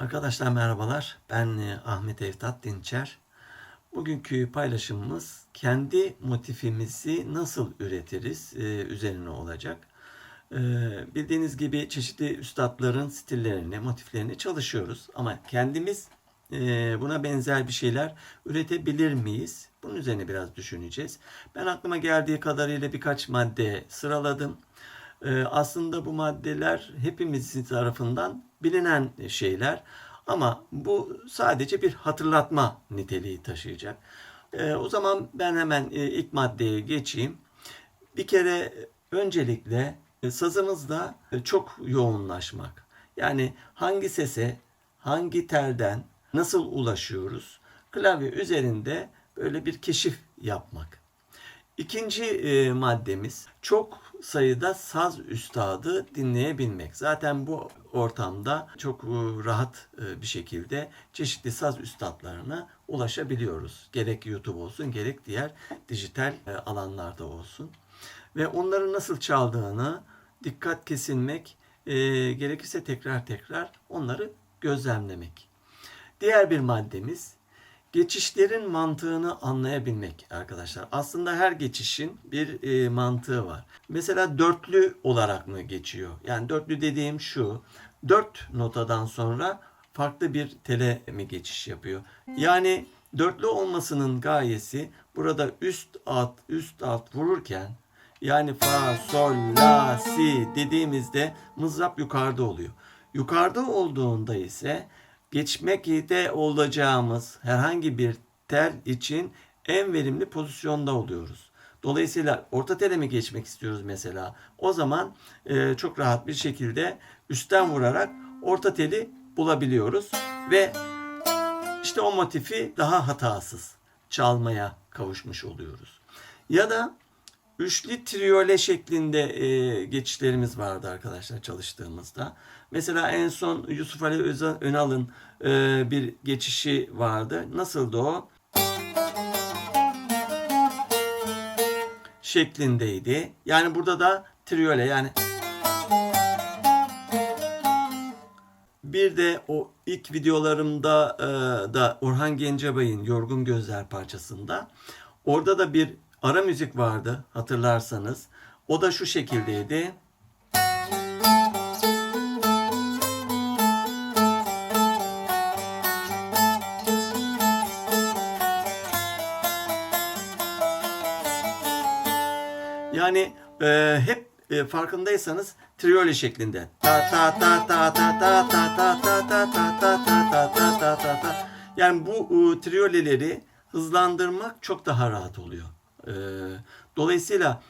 Arkadaşlar merhabalar. Ben e, Ahmet Evtat Dinçer. Bugünkü paylaşımımız kendi motifimizi nasıl üretiriz e, üzerine olacak. E, bildiğiniz gibi çeşitli üstadların stillerini, motiflerini çalışıyoruz. Ama kendimiz buna benzer bir şeyler üretebilir miyiz? Bunun üzerine biraz düşüneceğiz. Ben aklıma geldiği kadarıyla birkaç madde sıraladım. Aslında bu maddeler hepimizin tarafından bilinen şeyler ama bu sadece bir hatırlatma niteliği taşıyacak. Ee, o zaman ben hemen e, ilk maddeye geçeyim. Bir kere öncelikle e, sazımızda e, çok yoğunlaşmak. Yani hangi sese, hangi telden nasıl ulaşıyoruz? Klavye üzerinde böyle bir keşif yapmak. İkinci e, maddemiz çok sayıda saz üstadı dinleyebilmek. Zaten bu ortamda çok e, rahat e, bir şekilde çeşitli saz üstadlarına ulaşabiliyoruz. Gerek YouTube olsun gerek diğer dijital e, alanlarda olsun. Ve onların nasıl çaldığını dikkat kesilmek, gerekirse tekrar tekrar onları gözlemlemek. Diğer bir maddemiz geçişlerin mantığını anlayabilmek arkadaşlar. Aslında her geçişin bir e, mantığı var. Mesela dörtlü olarak mı geçiyor? Yani dörtlü dediğim şu. Dört notadan sonra farklı bir tele mi geçiş yapıyor? Yani dörtlü olmasının gayesi burada üst alt üst alt vururken yani fa sol la si dediğimizde mızrap yukarıda oluyor. Yukarıda olduğunda ise geçmekte olacağımız herhangi bir tel için en verimli pozisyonda oluyoruz. Dolayısıyla orta tele mi geçmek istiyoruz mesela? O zaman e, çok rahat bir şekilde üstten vurarak orta teli bulabiliyoruz ve işte o motifi daha hatasız çalmaya kavuşmuş oluyoruz. Ya da üçlü triyole şeklinde e, geçişlerimiz vardı arkadaşlar çalıştığımızda. Mesela en son Yusuf Ali Önal'ın e, bir geçişi vardı. Nasıldı o? Şeklindeydi. Yani burada da triyole yani Bir de o ilk videolarımda e, da Orhan Gencebay'ın Yorgun Gözler parçasında orada da bir ara müzik vardı hatırlarsanız. O da şu şekildeydi. Yani e, hep e, farkındaysanız triyoli şeklinde. Yani bu e, triyolileri hızlandırmak çok daha rahat oluyor. E, dolayısıyla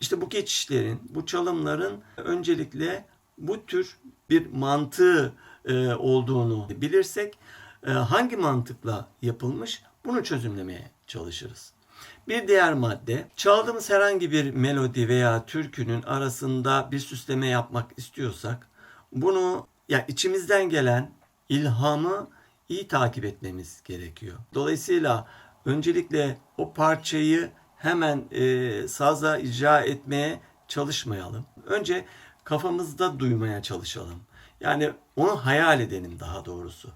işte bu geçişlerin, bu çalımların öncelikle bu tür bir mantığı e, olduğunu bilirsek e, hangi mantıkla yapılmış bunu çözümlemeye çalışırız. Bir diğer madde, çaldığımız herhangi bir melodi veya türkünün arasında bir süsleme yapmak istiyorsak, bunu ya içimizden gelen ilhamı iyi takip etmemiz gerekiyor. Dolayısıyla öncelikle o parçayı hemen e, sazla icra etmeye çalışmayalım. Önce kafamızda duymaya çalışalım. Yani onu hayal edelim daha doğrusu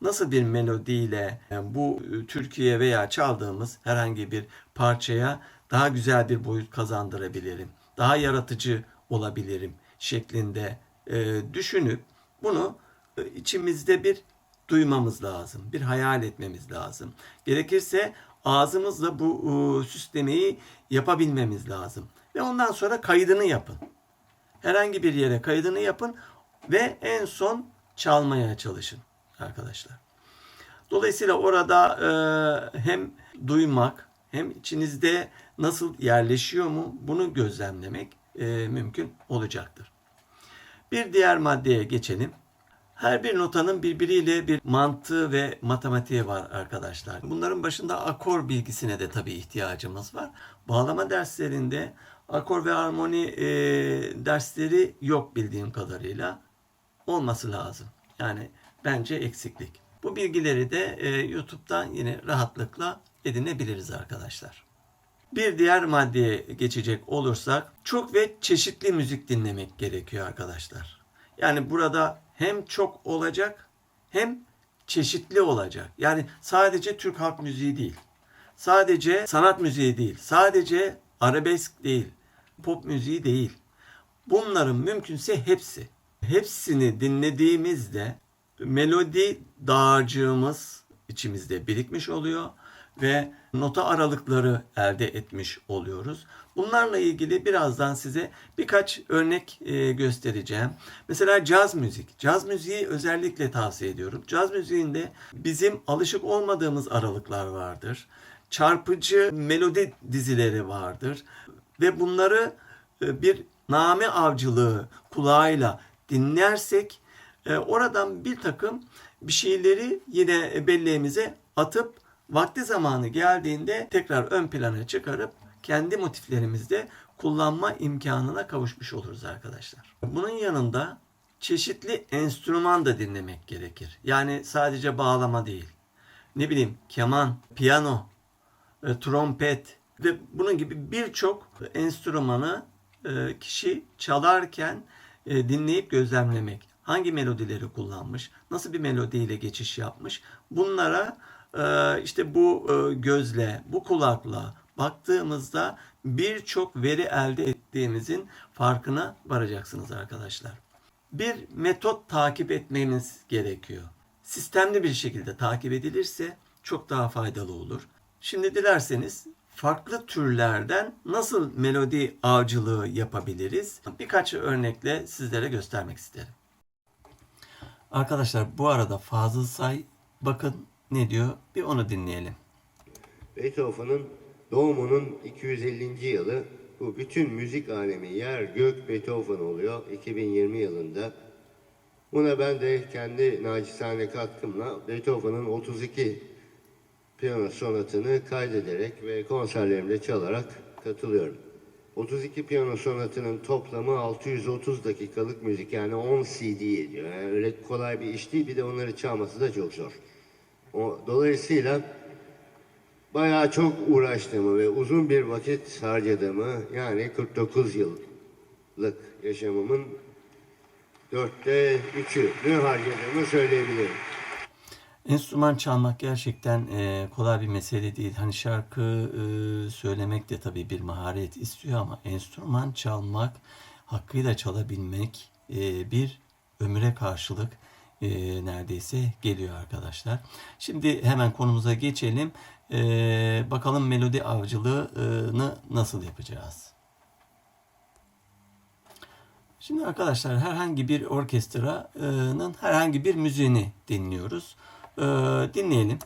nasıl bir melodiyle yani bu e, türküye veya çaldığımız herhangi bir parçaya daha güzel bir boyut kazandırabilirim, daha yaratıcı olabilirim şeklinde e, düşünüp bunu e, içimizde bir duymamız lazım, bir hayal etmemiz lazım. Gerekirse ağzımızla bu süslemeyi yapabilmemiz lazım. Ve ondan sonra kaydını yapın. Herhangi bir yere kaydını yapın ve en son çalmaya çalışın arkadaşlar. Dolayısıyla orada e, hem duymak hem içinizde nasıl yerleşiyor mu bunu gözlemlemek e, mümkün olacaktır. Bir diğer maddeye geçelim. Her bir notanın birbiriyle bir mantığı ve matematiği var arkadaşlar. Bunların başında akor bilgisine de tabii ihtiyacımız var. Bağlama derslerinde akor ve armoni e, dersleri yok bildiğim kadarıyla. Olması lazım. Yani bence eksiklik. Bu bilgileri de e, YouTube'dan yine rahatlıkla edinebiliriz arkadaşlar. Bir diğer maddeye geçecek olursak çok ve çeşitli müzik dinlemek gerekiyor arkadaşlar. Yani burada hem çok olacak hem çeşitli olacak. Yani sadece Türk halk müziği değil. Sadece sanat müziği değil. Sadece arabesk değil. Pop müziği değil. Bunların mümkünse hepsi. Hepsini dinlediğimizde melodi dağarcığımız içimizde birikmiş oluyor ve nota aralıkları elde etmiş oluyoruz. Bunlarla ilgili birazdan size birkaç örnek e, göstereceğim. Mesela caz müzik. Caz müziği özellikle tavsiye ediyorum. Caz müziğinde bizim alışık olmadığımız aralıklar vardır. Çarpıcı melodi dizileri vardır ve bunları e, bir name avcılığı kulağıyla dinlersek e, oradan bir takım bir şeyleri yine belleğimize atıp vakti zamanı geldiğinde tekrar ön plana çıkarıp kendi motiflerimizde kullanma imkanına kavuşmuş oluruz arkadaşlar. Bunun yanında çeşitli enstrüman da dinlemek gerekir. Yani sadece bağlama değil. Ne bileyim keman, piyano, e, trompet ve bunun gibi birçok enstrümanı e, kişi çalarken e, dinleyip gözlemlemek. Hangi melodileri kullanmış, nasıl bir melodiyle geçiş yapmış. Bunlara işte bu e, gözle, bu kulakla baktığımızda birçok veri elde ettiğimizin farkına varacaksınız arkadaşlar. Bir metot takip etmemiz gerekiyor. Sistemli bir şekilde takip edilirse çok daha faydalı olur. Şimdi dilerseniz farklı türlerden nasıl melodi avcılığı yapabiliriz? Birkaç örnekle sizlere göstermek isterim. Arkadaşlar bu arada Fazıl Say bakın ne diyor bir onu dinleyelim. Beethoven'ın doğumunun 250. yılı bu bütün müzik alemi yer gök Beethoven oluyor 2020 yılında. Buna ben de kendi nacizane katkımla Beethoven'ın 32 piyano sonatını kaydederek ve konserlerimde çalarak katılıyorum. 32 piyano sonatının toplamı 630 dakikalık müzik yani 10 CD ediyor. Yani öyle kolay bir iş değil bir de onları çalması da çok zor. O, dolayısıyla bayağı çok uğraştığımı ve uzun bir vakit harcadığımı yani 49 yıllık yaşamımın dörtte üçünü harcadığımı söyleyebilirim. Enstrüman çalmak gerçekten e, kolay bir mesele değil. Hani şarkı e, söylemek de tabii bir maharet istiyor ama enstrüman çalmak, hakkıyla çalabilmek e, bir ömüre karşılık e, neredeyse geliyor arkadaşlar. Şimdi hemen konumuza geçelim. E, bakalım melodi avcılığını nasıl yapacağız? Şimdi arkadaşlar herhangi bir orkestranın herhangi bir müziğini dinliyoruz. Ee, dinleyelim.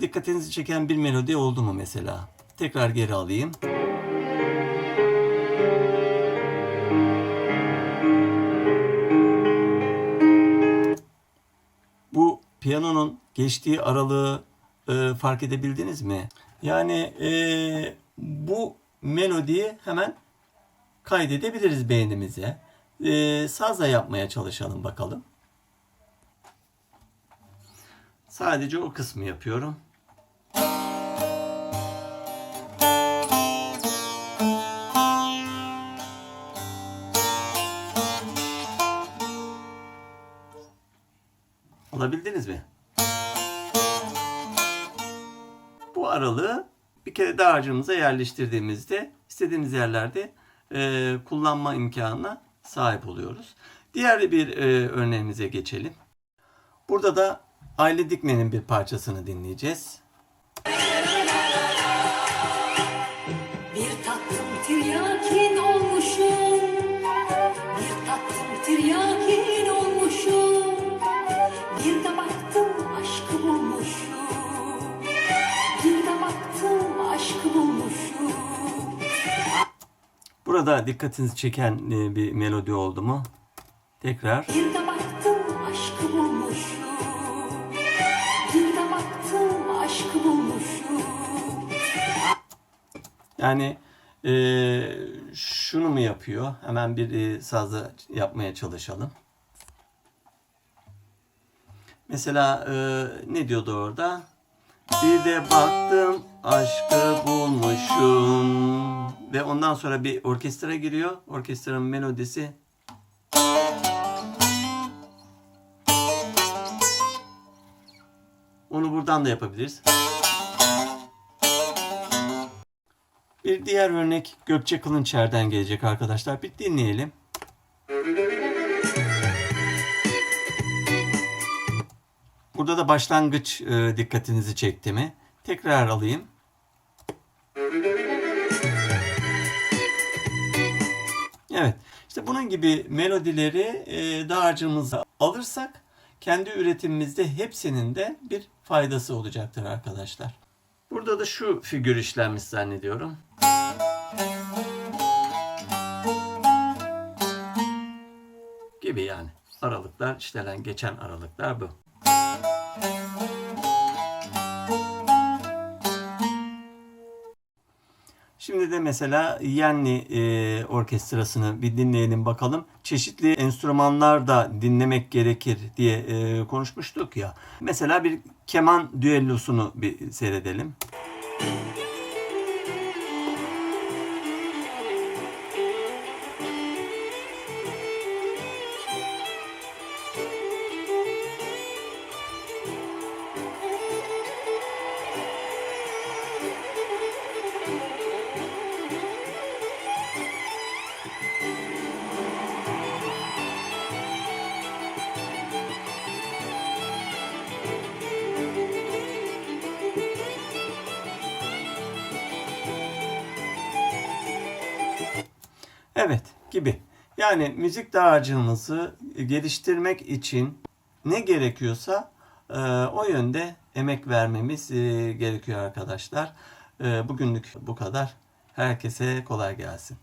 Dikkatinizi çeken bir melodi oldu mu mesela? Tekrar geri alayım. Bu piyanonun geçtiği aralığı e, fark edebildiniz mi? Yani e, bu melodiyi hemen kaydedebiliriz beynimize. E, sazla yapmaya çalışalım bakalım. Sadece o kısmı yapıyorum. Dağarcığımıza yerleştirdiğimizde istediğimiz yerlerde e, kullanma imkanına sahip oluyoruz. Diğer bir e, örneğimize geçelim. Burada da Aile Dikmen'in bir parçasını dinleyeceğiz. Burada dikkatinizi çeken e, bir melodi oldu mu? Tekrar. Bir de baktım aşkı bulmuşum Bir de baktım aşkı bulmuşum Yani e, şunu mu yapıyor? Hemen bir e, sazla yapmaya çalışalım. Mesela e, ne diyordu orada? Bir de baktım aşkı bulmuşum. Ve ondan sonra bir orkestra giriyor. Orkestranın melodisi. Onu buradan da yapabiliriz. Bir diğer örnek Gökçe Kılınçer'den gelecek arkadaşlar. Bir dinleyelim. Burada da başlangıç e, dikkatinizi çekti mi? Tekrar alayım. Evet. İşte bunun gibi melodileri e, dağarcığımıza alırsak kendi üretimimizde hepsinin de bir faydası olacaktır arkadaşlar. Burada da şu figür işlenmiş zannediyorum. Gibi yani. Aralıklar işlenen geçen aralıklar bu. Şimdi de mesela Yenli e, orkestrasını bir dinleyelim bakalım. Çeşitli enstrümanlar da dinlemek gerekir diye e, konuşmuştuk ya. Mesela bir keman düellosunu bir seyredelim. Evet gibi. Yani müzik dağarcığımızı geliştirmek için ne gerekiyorsa e, o yönde emek vermemiz e, gerekiyor arkadaşlar. E, bugünlük bu kadar. Herkese kolay gelsin.